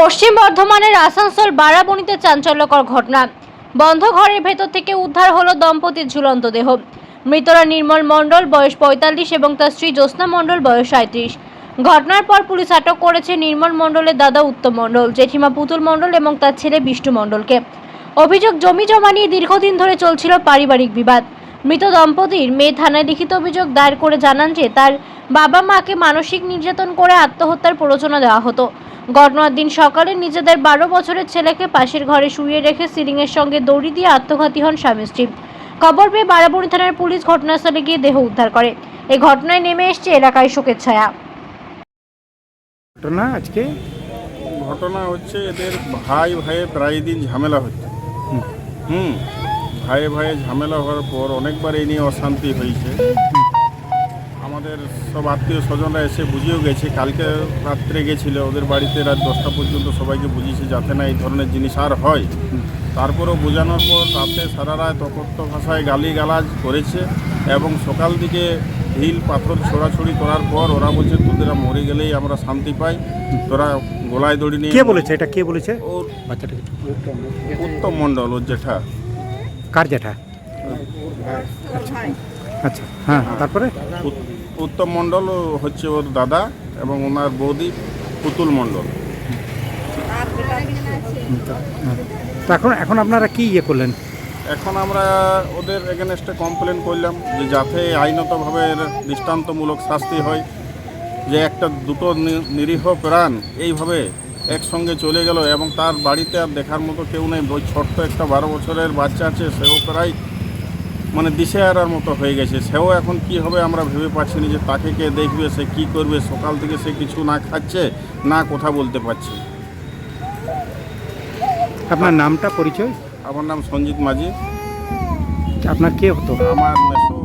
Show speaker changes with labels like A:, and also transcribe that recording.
A: পশ্চিম বর্ধমানের আসানসোল বারাবণীতে চাঞ্চল্যকর ঘটনা। বন্ধ ঘরের ভেতর থেকে উদ্ধার হলো দম্পতির ঝুলন্ত দেহ। মৃতরা নির্মল মণ্ডল, বয়স পঁয়তাল্লিশ এবং তার স্ত্রী জ্যোৎস্না মণ্ডল, বয়স সাঁত্রিশ ঘটনার পর পুলিশ আটক করেছে নির্মল মণ্ডলের দাদা উত্তম মণ্ডল, জেঠিমা পুতুল মণ্ডল এবং তার ছেলে বিষ্ণু মণ্ডলকে। অভিযোগ জমি জমা নিয়ে দীর্ঘদিন ধরে চলছিল পারিবারিক বিবাদ। মৃত দম্পতির মেয়ে থানায় লিখিত অভিযোগ দায়ের করে জানান যে তার বাবা মাকে মানসিক নির্যাতন করে আত্মহত্যার প্ররোচনা দেওয়া হতো। ঘটনার দিন সকালে নিজেদের বারো বছরের ছেলেকে পাশের ঘরে শুয়ে রেখে সিলিংয়ের সঙ্গে দড়ি দিয়ে আত্মঘাতী হন স্বামী স্ত্রী। খবর পেয়ে বারাবণী থানার পুলিশ ঘটনাস্থলে গিয়ে দেহ উদ্ধার করে। এই ঘটনায় নেমে এসছে এলাকায় শোকের ছায়া।
B: ঘটনা আজকে?
C: ঘটনা হচ্ছে এদের ভাই ভাইয়ে প্রায় দিন ঝামেলা হচ্ছে।
B: হুম।
C: ভাইয়ে ভাইয়ে ঝামেলা হওয়ার পর অনেকবার এই নিয়ে অশান্তি হয়েছে। আমাদের সব আত্মীয় স্বজনরা এসে বুঝিয়েও গেছে কালকে রাত্রে গেছিল ওদের বাড়িতে রাত দশটা পর্যন্ত সবাইকে বুঝিয়েছে যাতে না এই ধরনের জিনিস আর হয়। তারপরেও বোঝানোর পর রাতে সারা রাত অকথ্য ভাষায় গালিগালাজ করেছে এবং সকাল দিকে ঢিল পাথর ছোড়াছড়ি করার পর ওরা বলছে তোদেরা মরে গেলেই আমরা শান্তি পাই। তোরা গলায় দড়ি নিয়ে
B: কে বলেছে? এটা কে বলেছে?
C: ওর উত্তম মণ্ডল ওর জেঠা।
B: কার জ্যাঠা? আচ্ছা হ্যাঁ তারপরে?
C: উত্তম মণ্ডল হচ্ছে ওর দাদা এবং ওনার বৌদি পুতুল মণ্ডল।
B: তো এখন এখন আপনারা কি ইয়ে করলেন?
C: এখন আমরা ওদের এগেনস্টে কমপ্লেন করলাম যে যাতে আইনতভাবে দৃষ্টান্তমূলক শাস্তি হয় যে একটা দুটো নিরীহ প্রাণ এইভাবে একসঙ্গে চলে গেল এবং তার বাড়িতে আর দেখার মতো কেউ নেই। ওই ছোট্ট একটা বারো বছরের বাচ্চা আছে সেও প্রায় মানে দিশেহারার মতো হয়ে গেছে। সেও এখন কি হবে আমরা ভেবে পাচ্ছি না যে তাকে কে দেখবে সে কি করবে সকাল থেকে সে কিছু না খাচ্ছে না কথা বলতে পারছে।
B: আপনার নামটা পরিচয়?
C: আমার নাম সঞ্জিত মাঝি।
B: আপনার কে হতো?
C: আমার মেসো